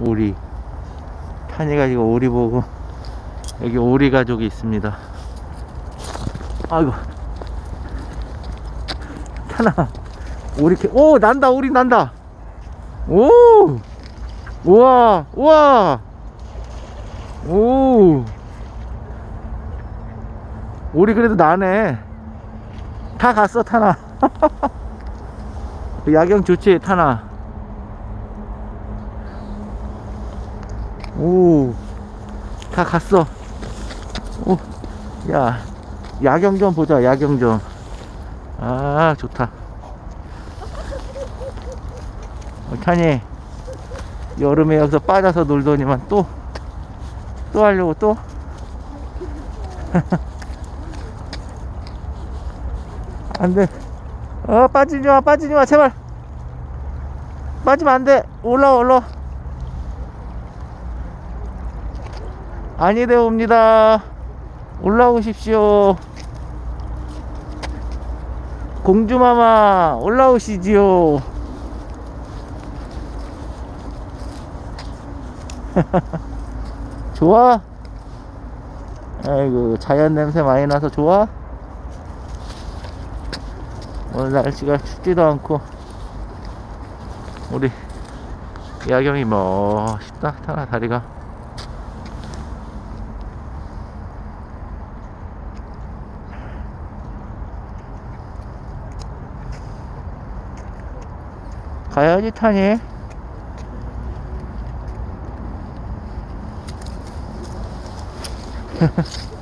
오리. 탄이가 지금 오리 보고. 여기 오리 가족이 있습니다. 아이고. 탄아. 오리 캐... 오 난다 오리 난다. 오! 우와 우와. 오! 오리 그래도 나네. 다 갔어 타나. 야경 좋지 타나 오 다 갔어. 오 야 야경 좀 보자 야경 좀 아 좋다. 어, 타니 여름에 여기서 빠져서 놀더니만 또 또 하려고 또? 안 돼. 어 빠지지 마 빠지지 마 제발. 빠지면 안 돼. 올라와 올라와 아니되 옵니다. 올라오십시오. 공주마마 올라오시지요. 좋아? 아이고 자연 냄새 많이 나서 좋아? 오늘 날씨가 춥지도 않고. 우리 야경이 멋있다 타나 다리가 가야지 타니